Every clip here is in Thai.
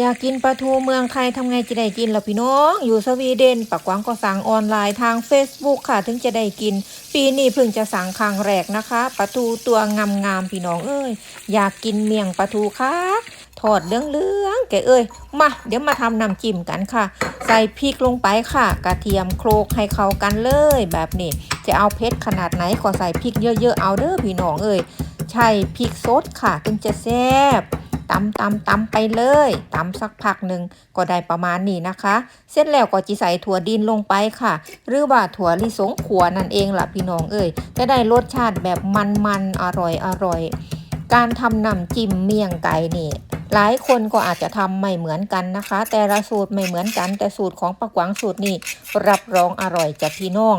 อยากกินปลาทูเมืองไทยทำไงจะได้กินล่ะพี่น้อง อยู่สวีเดนปักหวังก็สั่งออนไลน์ทาง Facebook ค่ะ ถึงจะได้กิน ปีนี้เพิ่งจะสั่งครั้งแรกนะคะปลาทูตัวงามๆพี่น้องเอ้ยอยากกินเมี่ยงปลาทูค่ะทอดเหลืองๆแกเอ้ยมาเดี๋ยวมาทำน้ำจิ้มกันค่ะ ใส่พริกลงไปค่ะ กระเทียมโคลกให้เข้ากันเลย แบบนี้จะเอาเผ็ดขนาดไหนก็ใส่พริกเยอะๆเอาเด้อพี่น้องเอ้ยใช่พริกสดค่ะถึงจะแซ่บ ตำตำตำไปเลยตำสักพักหนึ่งก็ได้ประมาณนี้นะคะ เสร็จแล้วก็จะใส่ถั่วดินลงไปค่ะ หรือว่าถั่วลิสงขัวนั่นเองล่ะพี่น้องเอ้ยจะได้รสชาติแบบมันๆอร่อยอร่อยการทำน้ำจิ้มเมี่ยงไก่นี่หลายคนก็อาจจะทำไม่เหมือนกันนะคะ แต่ละสูตรไม่เหมือนกัน แต่สูตรของปักวังสูตรนี่รับรองอร่อยจากพี่น้อง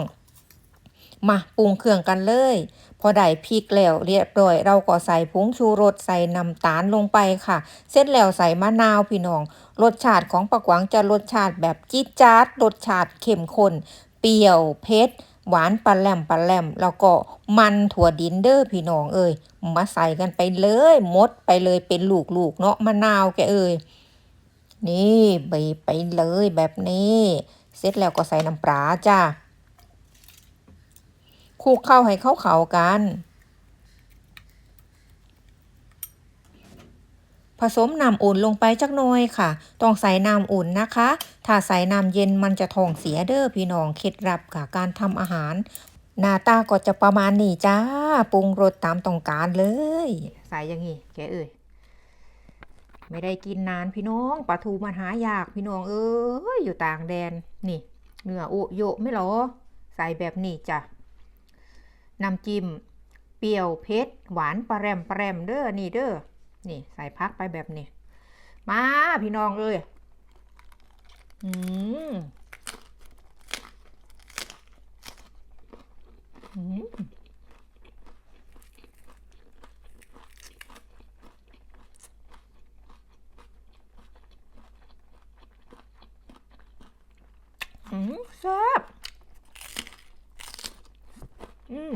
มาปรุงเครื่องกันเลย พอได้พริกแล้วเรียบร้อย เราก็ใส่ผงชูรสใส่น้ำตาลลงไปค่ะ เสร็จแล้วใส่มะนาวพี่น้อง รสชาติของปักหวังจะรสชาติแบบจี๊ดจ๊าดรสชาติเข้มข้น เปรี้ยวเผ็ดหวานปลาแหลมปลาแหลมแล้วก็มันถั่วดินเด้อพี่น้องเอ้ยมาใส่กันไปเลยมดไปเลยเป็นลูกๆเนาะมะนาวแกเอ้ยนี่บีบไปเลยแบบนี้ เสร็จแล้วก็ใส่น้ำปลาจ้า คลุกเข้าให้เข้าเขากัน ผสมน้ำอุ่นลงไปจักหน่อยค่ะ ต้องใส่น้ำอุ่นนะคะ ถ้าใส่น้ำเย็นมันจะท้องเสียเด้อพี่น้องเคล็ดลับค่ะการทำอาหาร หน้าตาก็จะประมาณนี้จ้า ปรุงรสตามต้องการเลย ใส่อย่างงี้แกเอ่ยไม่ได้กินนานพี่น้องปลาทูมันหายากพี่น้องเอ้ยอยู่ต่างแดนนี่เนื้อโอะโยไม่หรอ ใส่แบบนี้จ้ะ น้ำจิ้มเปรี้ยวเผ็ดหวานปลาแรมปลาแรมเด้อนี่เด้อนี่ใส่พักไปแบบนี้ มาพี่น้องเอ้ยอืมอืมอืมแซ่บ อืม